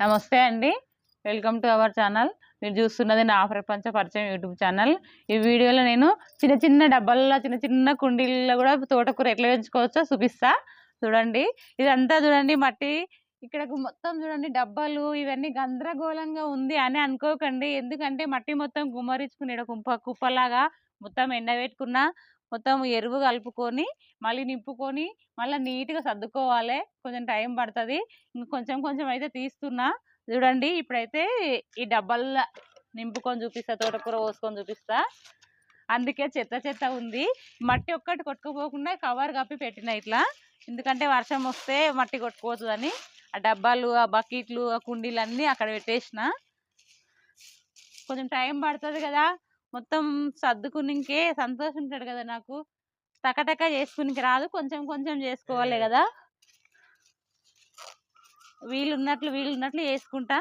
నమస్తే అండి. Welcome to our channel మీరు చూస్తున్నది నా ప్రపంచ పరిచయం యూట్యూబ్ ఛానల్ ఈ వీడియోలో నేను చిన్న చిన్న డబ్బాల్లో చిన్న చిన్న కుండీల్లో కూడా తోటకూర ఎట్లా పెంచుకోవచ్చో చూపిస్తా. చూడండి. ఇదంతా చూడండి మట్టి. ఇక్కడ మొత్తం చూడండి డబ్బాలు ఇవన్నీ గందరగోళంగా ఉంది అని అనుకోకండి. ఎందుకంటే మట్టి మొత్తం గుమ్మరించుకుని ఈడ కుప్ప కుప్పలాగా మొత్తం ఎండబెట్టుకున్న మొత్తం ఎరువు కలుపుకొని మళ్ళీ నింపుకొని మళ్ళీ నీట్గా సర్దుకోవాలి. కొంచెం టైం పడుతుంది. ఇంకా కొంచెం కొంచెం అయితే తీస్తున్నా. చూడండి ఇప్పుడైతే ఈ డబ్బాల్లో నింపుకొని చూపిస్తా తోటకూర పోసుకొని చూపిస్తా. అందుకే చెత్త చెత్త ఉంది. మట్టి ఒక్కటి కొట్టుకుపోకుండా కవర్ కప్పి పెట్టిన ఇట్లా. ఎందుకంటే వర్షం వస్తే మట్టి కొట్టుకుపోతుందని. ఆ డబ్బాలు ఆ బకెట్లు ఆ కుండీలు అన్నీ అక్కడ పెట్టేసిన. కొంచెం టైం పడుతుంది కదా. మొత్తం సర్దుకునికే సంతోషం ఉంటాడు కదా నాకు. టకటక చేసుకునికి రాదు కొంచెం కొంచెం చేసుకోవాలి కదా. వీలు ఉన్నట్లు వీలు ఉన్నట్లు వేసుకుంటా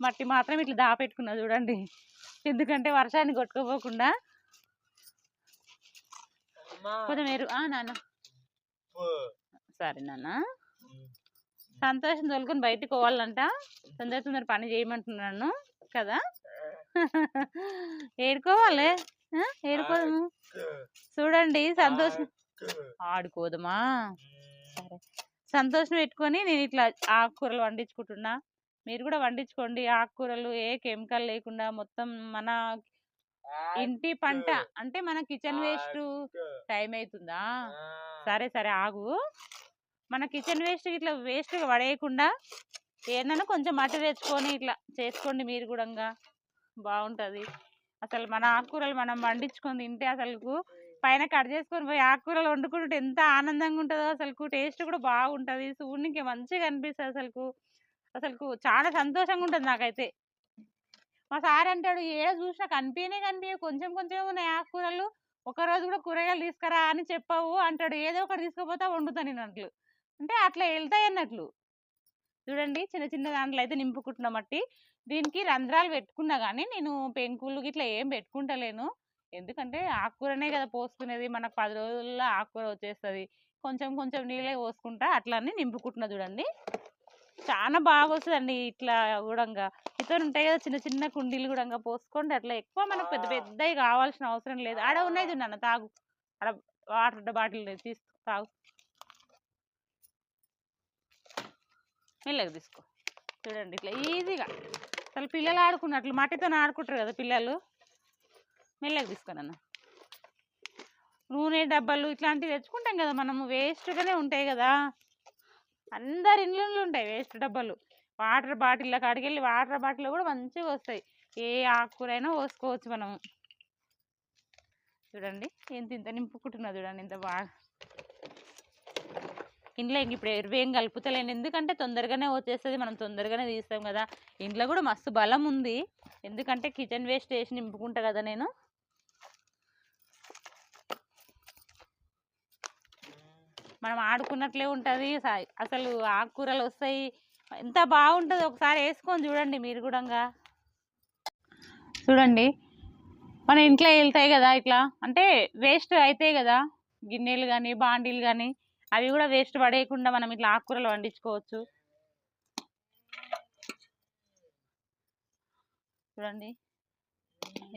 మట్టి మాత్రం ఇట్లా దాపెట్టుకున్నా చూడండి. ఎందుకంటే వర్షాన్ని కొట్టుకోపోకుండా. కొంచెం ఎరు ఆ నాన్న. సరే నాన్న. సంతోషం తోలుకొని బయటికి పోవాలంట. తొందర తొందర పని చేయమంటున్నాను కదా. ఏడుకోవాలి? ఆ? ఏడుకోదము చూడండి సంతోషం. ఆడుకోదమా? సరే. సంతోషం పెట్టుకొని నేను ఇట్లా ఆకుకూరలు వండించుకుంటున్నా. మీరు కూడా వండించుకోండి. ఆకుకూరలు ఏ కెమికల్ లేకుండా మొత్తం మన ఇంటి పంట అంటే మన కిచెన్ వేస్ట్ టైం అవుతుందా సరే సరే ఆగు. మన కిచెన్ వేస్ట్ ఇట్లా వేస్ట్ పడేయకుండా ఏదైనా కొంచెం మట్టి తెచ్చుకొని ఇట్లా చేసుకోండి మీరు కూడా బాగుంటుంది అసలు మన ఆకుకూరలు మనం వండించుకొని తింటే అసలు పైన కట్ చేసుకొని పోయి ఆకుకూరలు వండుకుంటే ఎంత ఆనందంగా ఉంటుందో అసలు టేస్ట్ కూడా బాగుంటుంది సూర్యునికి మంచిగా అనిపిస్తుంది అసలు అసలు చాలా సంతోషంగా ఉంటుంది నాకైతే. మా సార్ అంటాడు ఏడ చూసినా కనిపించనే కనిపించ కొంచెం కొంచెం ఉన్నాయి ఆకుకూరలు. ఒక రోజు కూడా కూరగాయలు తీసుకురా అని చెప్పావు అంటాడు. ఏదో ఒకటి తీసుకుపోతా వండుతా నేను అట్లు. అంటే అట్లా వెళ్తాయి అన్నట్లు. చూడండి చిన్న చిన్న దాంట్లో అయితే నింపుకుంటున్నాం మట్టి. దీనికి రంధ్రాలు పెట్టుకున్నా కానీ నేను పెంకులు ఇట్లా ఏం పెట్టుకుంటలేను. ఎందుకంటే ఆకుకూరనే కదా పోసుకునేది. మనకు పది రోజుల్లో ఆకుకూర వచ్చేస్తుంది. కొంచెం కొంచెం నీళ్ళే పోసుకుంటా అట్లా అని నింపుకుంటున్నా చూడండి. చాలా బాగా వస్తుందండి ఇట్లా కూడా ఇతర ఉంటాయి కదా చిన్న చిన్న కుండీలు కూడా పోసుకోండి అట్లా ఎక్కువ మనకు పెద్ద పెద్దవి కావాల్సిన అవసరం లేదు. ఆడ ఉన్నాయి నాన్న తాగు. ఆడ వాటర్ బాటిల్ తీసు తాగు. మెల్లగా తీసుకో. చూడండి ఇట్లా ఈజీగా. అసలు పిల్లలు ఆడుకున్నట్లు మట్టితో ఆడుకుంటారు కదా పిల్లలు. మెల్లగా తీసుకోనన్న నూనె డబ్బాలు ఇట్లాంటివి తెచ్చుకుంటాం కదా మనము వేస్ట్గానే ఉంటాయి కదా. అందరి ఇళ్ళల్లో ఉంటాయి వేస్ట్ డబ్బాలు. వాటర్ బాటిల్ కాడికి వెళ్ళి వాటర్ బాటిల్ కూడా మంచిగా వస్తాయి. ఏ ఆకుకూర అయినా పోసుకోవచ్చు మనం చూడండి ఎంత ఇంత నింపుకుంటున్నా చూడండి ఇంత బాగా ఇంట్లో ఇంక ఇప్పుడు ఎరువు ఏం కలుపుతలేను. ఎందుకంటే తొందరగానే వచ్చేస్తుంది మనం తొందరగానే తీస్తాం కదా. ఇంట్లో కూడా మస్తు బలం ఉంది. ఎందుకంటే కిచెన్ వేస్ట్ వేసి నింపుకుంటా కదా నేను. మనం ఆడుకున్నట్లే ఉంటుంది. అసలు ఆకుకూరలు వస్తాయి. ఎంత బాగుంటుంది ఒకసారి వేసుకొని చూడండి మీరు కూడా చూడండి. మన ఇంట్లో వెళ్తాయి కదా ఇట్లా. అంటే వేస్ట్ అవుతాయి కదా. గిన్నెలు కానీ బాండీలు కానీ అవి కూడా వేస్ట్ పడేయకుండా మనం ఇట్లా ఆకుకూరలు వండించుకోవచ్చు. చూడండి.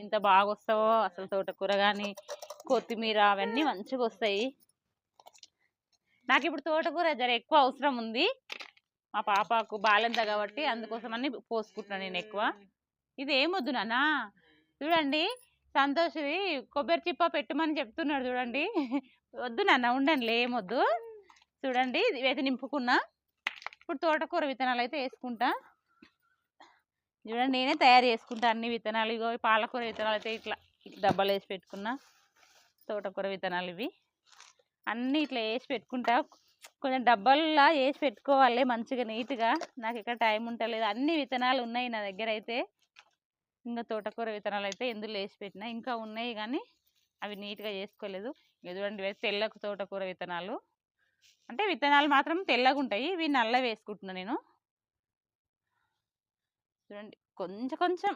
ఎంత బాగా వస్తావో అసలు తోటకూర కానీ కొత్తిమీర అవన్నీ మంచిగా వస్తాయి నాకు ఇప్పుడు తోటకూర జర ఎక్కువ అవసరం ఉంది. మా పాపకు బాలంత కాబట్టి అందుకోసమని పోసుకుంటున్నాను నేను ఎక్కువ ఇది ఏమొద్దు నానా చూడండి. సంతోష్ది కొబ్బరి చిప్ప పెట్టమని చెప్తున్నాడు చూడండి. వద్దు నాన్న ఉండండి ఏమొద్దు చూడండి ఇవైతే నింపుకున్నా. ఇప్పుడు తోటకూర విత్తనాలు అయితే వేసుకుంటా. చూడండి నేనే తయారు చేసుకుంటా అన్ని విత్తనాలు. ఇగో పాలకూర విత్తనాలు అయితే ఇట్లా డబ్బాలు వేసి పెట్టుకున్నా. తోటకూర విత్తనాలు ఇవి. అన్నీ ఇట్లా వేసి పెట్టుకుంటా. కొంచెం డబ్బాల్లా వేసి పెట్టుకోవాలి మంచిగా నీట్గా. నాకు ఇక్కడ టైం ఉంటలేదు. అన్ని విత్తనాలు ఉన్నాయి నా దగ్గర అయితే. ఇంకా తోటకూర విత్తనాలు అయితే ఎందులో వేసి పెట్టినా ఇంకా ఉన్నాయి కానీ అవి నీట్గా చేసుకోలేదు. ఎదురండి వేసి తెల్లకు తోటకూర విత్తనాలు. అంటే విత్తనాలు మాత్రం తెల్లగా ఉంటాయి ఇవి నల్ల వేసుకుంటున్నా నేను. చూడండి కొంచెం కొంచెం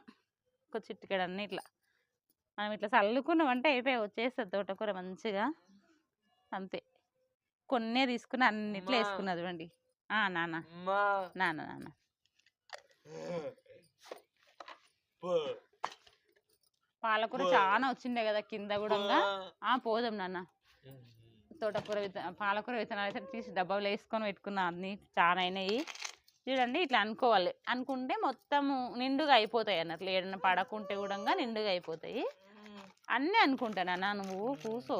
ఒక చిటికెడు అన్ని ఇట్లా. మనం ఇట్లా చల్లుకున్నాం అంటే అయిపోయి వచ్చేస్తుంది తోటకూర మంచిగా. అంతే. కొన్నే తీసుకుని అన్నిట్లో. వేసుకున్నా చూడండి. నాన్న. నాన్న నాన్న. పాలకూర. చాలా వచ్చిండే కదా కింద కూడా ఆ పోదాం నాన్న. తోటకూర విత్త పాలకూర విత్తనాలు అయితే తీసి డబ్బాలో వేసుకొని పెట్టుకున్నా అన్ని చాలా అయినాయి. చూడండి ఇట్లా అనుకోవాలి. అనుకుంటే మొత్తము నిండుగా అయిపోతాయి అన్నట్లు. ఏదైనా పడకుంటే కూడా నిండుగా అయిపోతాయి. అన్నీ అనుకుంటానన్నా నువ్వు కూసో.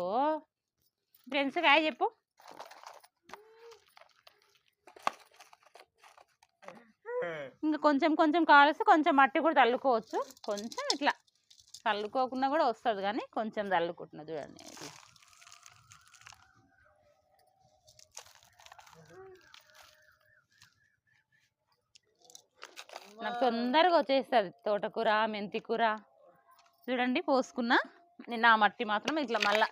ఫ్రెండ్స్ కాయ చెప్పు. ఇంకా కొంచెం కొంచెం కావాల్సి కొంచెం మట్టి కూడా తల్లుకోవచ్చు. కొంచెం ఇట్లా చల్లుకోకుండా కూడా వస్తుంది కానీ కొంచెం తల్లుకుంటున్నా చూడండి ఇట్లా. నాకు తొందరగా వచ్చేస్తుంది తోటకూర మెంతి కూర చూడండి పోసుకున్నా నేను ఆ మట్టి మాత్రం ఇట్లా మళ్ళా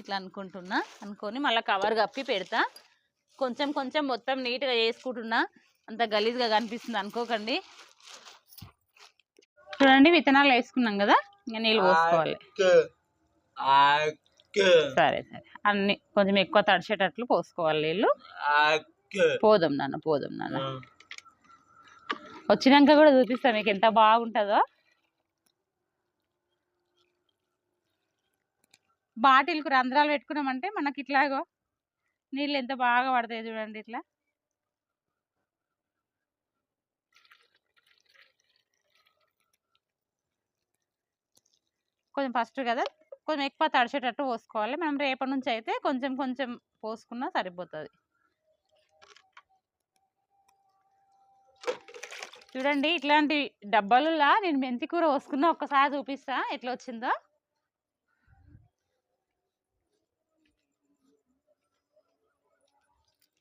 ఇట్లా అనుకుంటున్నా. అనుకొని మళ్ళీ కవర్ కప్పి పెడతా. కొంచెం కొంచెం మొత్తం నీట్గా చేసుకుంటున్నా. అంత గలీజ్గా కనిపిస్తుంది అనుకోకండి. చూడండి విత్తనాలు వేసుకున్నాం కదా ఇంకా నీళ్ళు పోసుకోవాలి. సరే సరే. అన్ని కొంచెం ఎక్కువ తడిచేటట్లు పోసుకోవాలి నీళ్ళు. పోదాం నాన్న పోదాం నాన్న. వచ్చినాక కూడా చూపిస్తా మీకు ఎంత బాగుంటుందో. బాటిల్కు రంధ్రాలు పెట్టుకున్నామంటే మనకి ఇట్లాగో నీళ్ళు ఎంత బాగా పడతాయి చూడండి ఇట్లా. కొంచెం ఫస్ట్ కదా! కొంచెం ఎక్కువ తడిచేటట్టు పోసుకోవాలి. మనం రేపటి నుంచి అయితే కొంచెం కొంచెం పోసుకున్నా సరిపోతుంది. చూడండి ఇట్లాంటి డబ్బాలులా నేను మెంతి కూర పోసుకున్నా. ఒక్కసారి చూపిస్తా ఎట్లా వచ్చిందో.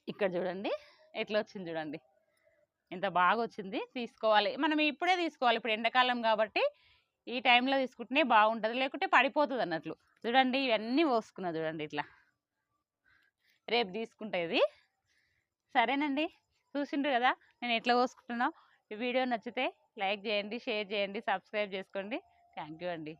ఇక్కడ చూడండి ఎట్లా వచ్చింది చూడండి. ఎంత బాగా వచ్చింది. తీసుకోవాలి. మనం ఇప్పుడే తీసుకోవాలి. ఇప్పుడు ఎండాకాలం కాబట్టి ఈ టైంలో తీసుకుంటేనే బాగుంటుంది. లేకుంటే పడిపోతుంది అన్నట్లు చూడండి ఇవన్నీ పోసుకున్నా చూడండి ఇట్లా. రేపు తీసుకుంటే ఇది. సరేనండి. చూసిండ్రు కదా నేను ఎట్లా పోసుకుంటున్నావు ఈ వీడియో నచ్చితే లైక్ చేయండి షేర్ చేయండి సబ్స్క్రైబ్ చేసుకోండి. థ్యాంక్ యూ అండి.